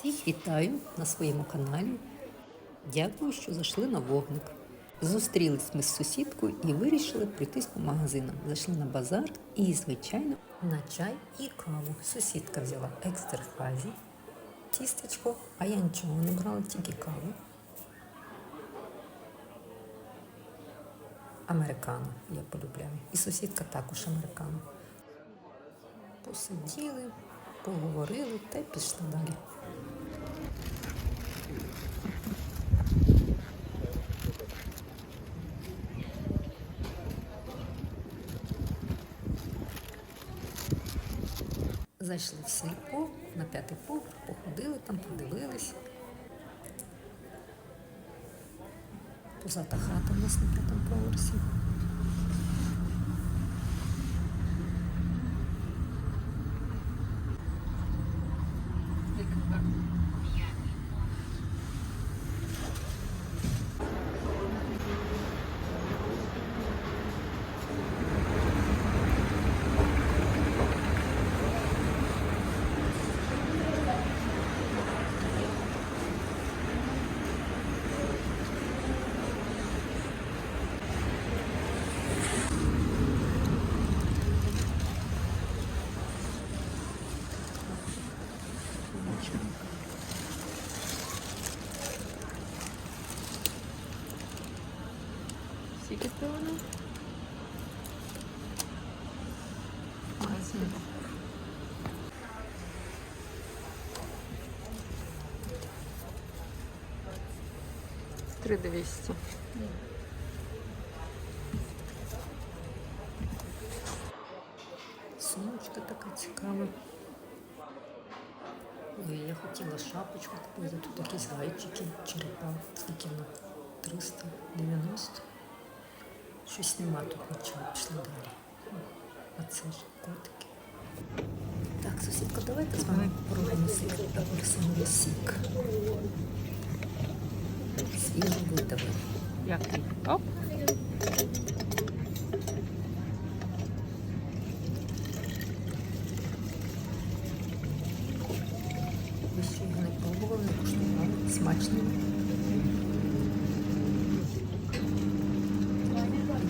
Всіх вітаю на своєму каналі. Дякую, що зайшли на вогник. Зустрілись ми з сусідкою і вирішили пройтись по магазинам. Зайшли на базар і, звичайно, на чай і каву. Сусідка взяла екстерхазі, тістечко, а я нічого не брала, тільки каву. Американо я полюбляю. І сусідка також американо. Посиділи, поговорили та й пішли далі. Зайшли в сільпо на п'ятий поверх, походили там, подивились. Позата хата у нас на п'ятому поверсі. Скільки стоїть? Магазин. Три двісті. Сумочка така цікава. Ой, я хотіла шапочку купити. Тут якісь гайчики, черепа. Скільки на 390. Щось нема тут нічого. Пішли далі. Оце ж котики. Так, сусідка, давайте з вами попробуємо сік. Апельсиновий сік. Свіжий видавий. Який? Оп. Ви ще його не пробували, не куштували. Смачно.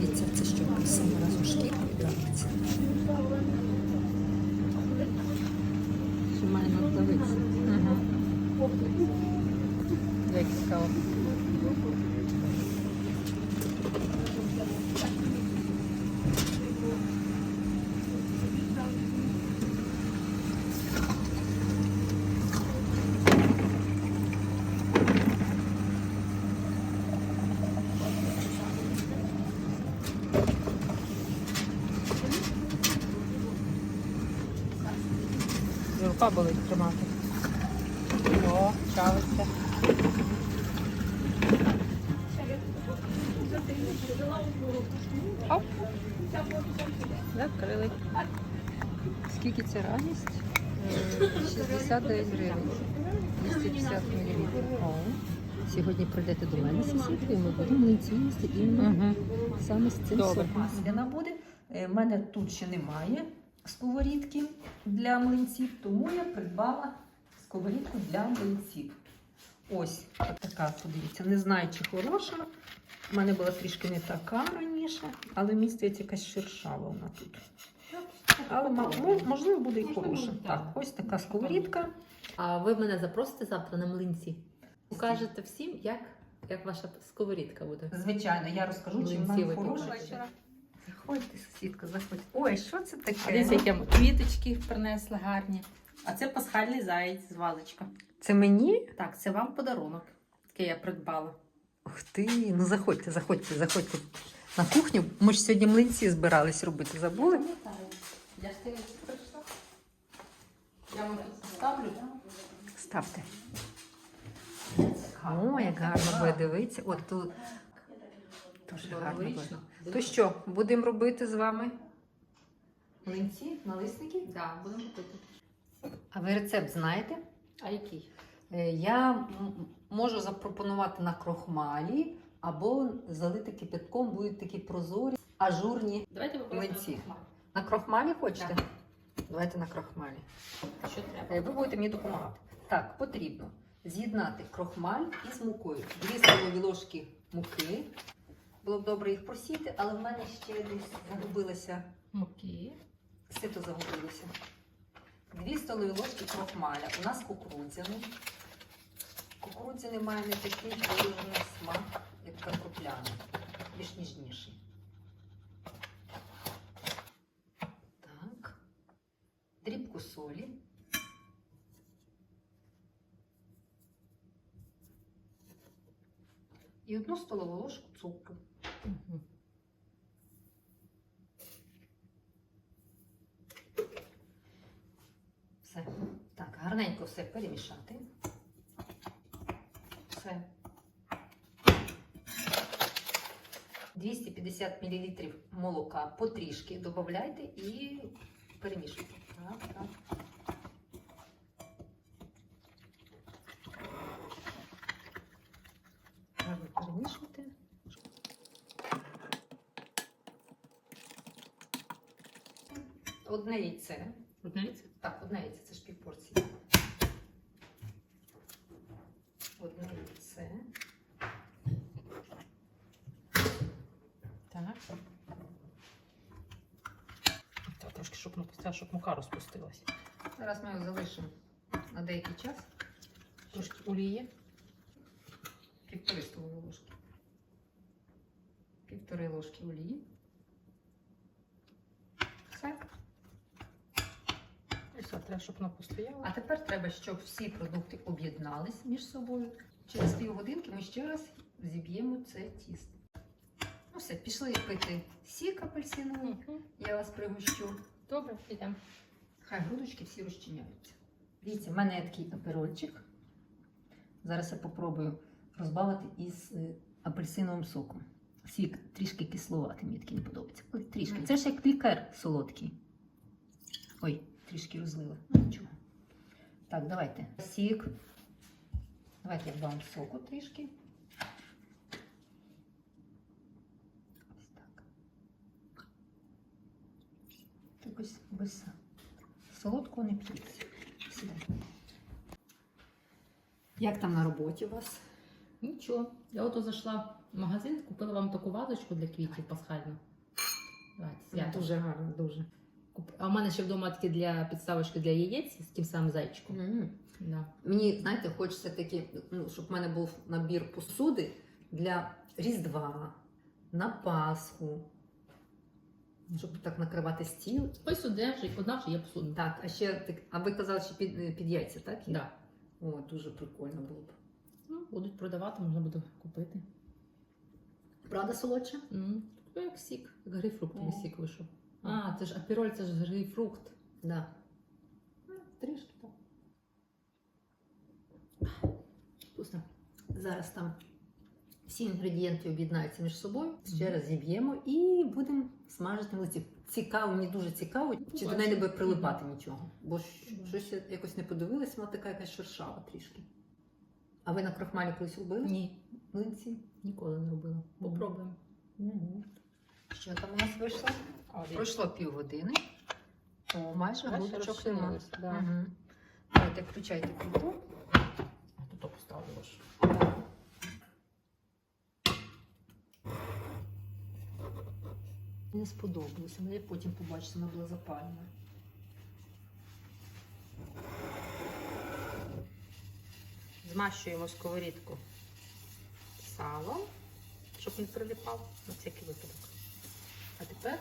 Дивіться, це що апельсин разом з шкіркою давиться. Ще має надавитися. Угу. Як цікаво. Рука болить тримати. О, чавиться. Оп. Закрили. Скільки це радість? Е, 69 гривень. 250 мл. О, Сьогодні прийдете до мене сусідки, і ми будемо їсти іменно Угу. саме з цим Добре. соком. Вона буде. У мене тут ще немає сковорідки для млинців, тому я придбала сковорідку для млинців. Ось така, подивіться, не знаю, чи хороша. У мене була трішки не така раніше, але здається, якась шершава вона тут. Але можливо буде і хороша. Так, ось така сковорідка. А ви мене запросите завтра на млинці? Покажете всім, як, як ваша сковорідка буде. Звичайно, я розкажу, чи вона хороша. Заходьте, сусідка, заходьте. Ой, що це таке? Дивіться, які квіточки принесли гарні. А це пасхальний заєць з вазочка. Це мені? Так, це вам подарунок, який я придбала. Ух ти, ну заходьте, заходьте, заходьте на кухню. Ми ж сьогодні млинці збирались робити, забули? Я ж тебе прийшла. Я вам тут поставлю. Ставте. О, як гарно буде дивитися. От тут дуже гарно. Новорічно. То що, будемо робити з вами? Млинці, налисники? Так, будемо робити. А ви рецепт знаєте? А який? Е, Я м- можу запропонувати на крохмалі або залити кипятком, будуть такі прозорі, ажурні. Давайте попробуємо. Млинці. На крохмалі хочете? Давайте на крохмалі. Що треба? Е, Ви будете мені допомагати. Так, потрібно з'єднати крохмаль із мукою. Дві столові ложки муки. Було б добре їх просіти, але в мене ще десь загубилося, Муки. сито загубилося. Дві столові ложки крохмаля. У нас кукурудзяний. Кукурудзяний має не такий виражений смак, як картопляний, більш ніжніший. І одну столову ложку цукру. Угу. Все. Так, гарненько все перемішати. Все. 250 мл молока потрішки додавайте і перемішуйте. Так, так. Гарно перемішуйте. Одне яйце. Одиниця? Так, одне яйце, це ж півпорції. Одне яйце. Так. Так, трошки, щоб пустила, щоб мука розпустилась. Зараз ми його залишимо на деякий час. Трошки олії. Півтори столові ложки. Півтори ложки олії. Все. І все, треба, щоб вона постояла. А тепер треба, щоб всі продукти об'єднались між собою. Через півгодинки ми ще раз зіб'ємо це тісто. Ну все, пішли пити сік апельсиновий. Мгм. Я вас пригощу. Добре, підемо. Хай грудочки всі розчиняються. Дивіться, в мене є такий аперольчик. Зараз я попробую розбавити із е, апельсиновим соком. Сік трішки кисловатий, мені такий не подобається. Ой, трішки. Це ж як лікер солодкий. Ой, трішки розлила. Ну, нічого. Так, давайте. Сік. Давайте я дам соку трішки. Ось так. Якось без солодкого не п'ється. Як там на роботі у вас? Нічого. Я ото зайшла в магазин, купила вам таку вазочку для квітів пасхальну. Давайте. Дуже гарно, дуже. А в мене ще вдома такі для підставочки для яєць з тим самим зайчиком. Да. Мені, знаєте, хочеться таки, ну, щоб в мене був набір посуди для Різдва, на Пасху, щоб так накривати стіл. Ось сюди вже одна вже є посудна. Так, а ще так, а ви казали, що під, під яйця, так? є? Да. О, дуже прикольно було б. Ну, будуть продавати, можна буде купити. Правда, солодше? Ну, як сік, як грейпфруктовий сік вийшов. А, це ж апіроль, це ж грейпфрукт. Да. Ну, Трішки так. Вкусно. Зараз там всі інгредієнти об'єднаються між собою. Ще раз зіб'ємо і будемо смажити млиці. Цікаво, мені дуже цікаво, чи до неї не буде прилипати нічого. Бо щось я якось не подивилась, вона така якась шершава трішки. А ви на крохмалі колись робили? Ні, Млинці? ніколи не робила. Попробуємо. Угу. Що там у нас вийшло? Пройшло півгодини. О, майже грудочок нема. да. Угу. Давайте включайте плиту. А тут поставлю ж. Не сподобалося, але я потім побачила, вона була запалена. Змащуємо сковорідку салом, щоб не прилипав на всякий випадок. А тепер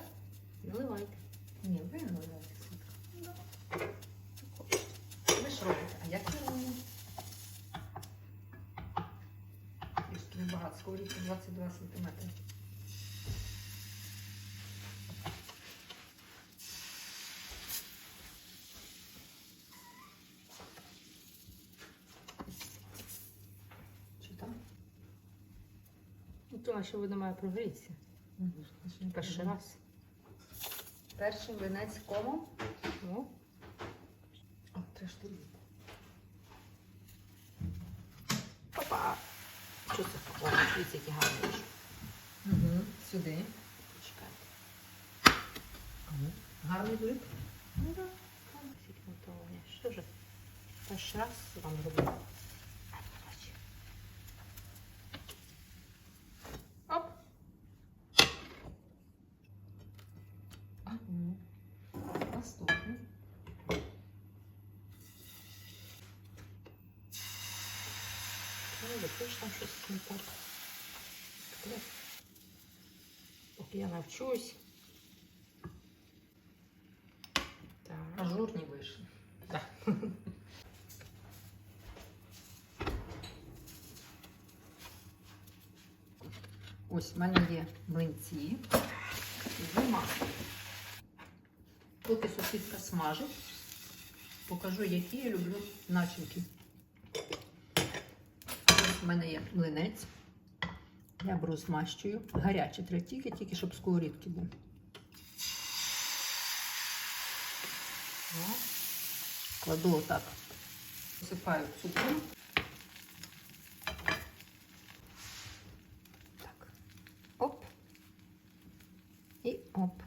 наливайте. Ні, ви наливайте ситка. Ви ж робите, а ви робите? Трішки небагато, сковорідка 22 см. Що там? Ну, то наше воно має прогрітися. Перший раз. Перший млинець кому? Ну, О, ж тобі. Папа. Що це? О, дивіться, які гарні. Угу. Сюди. Чекайте. Гарний вид. Ну так. Готовлення. Що вже? Перший раз вам роблю. Ну, летиш там щось не так. Але Поки я навчусь. Так. Ажурні вийшли. Так. Ось в мене є млинці з маслом. Поки сусідка смажить, покажу, які я люблю начинки. В мене є млинець. Я беру змащую. Гарячий треба тільки, тільки щоб сковорідки був. О, Кладу отак. Посипаю цукром. Так. Оп. І оп.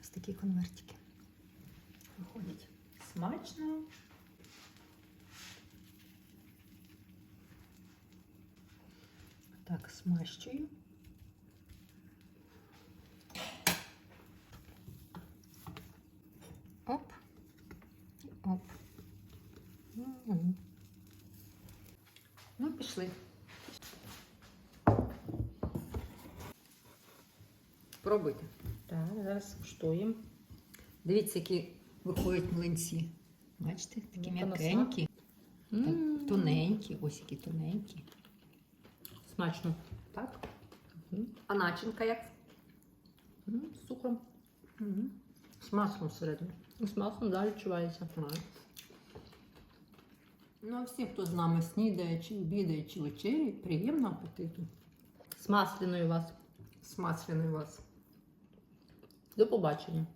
Ось такі конвертики. Виходять смачно. Так, смащую. Оп. Оп. Ну, пішли. Пробуйте. Так, зараз куштуємо. Дивіться, які виходять млинці. Бачите, такі Ну-ка, м'якенькі, тоненькі, ось які тоненькі. Смачно. Так? Мгм. А начинка як? З цукром. Мгм. З маслом всередині. З маслом далі відчувається. Ну, а всі, хто з нами снідає, чи обідає, чи вечеряє, приємного апетиту. З масляною вас. Смасляний вас. До побачення.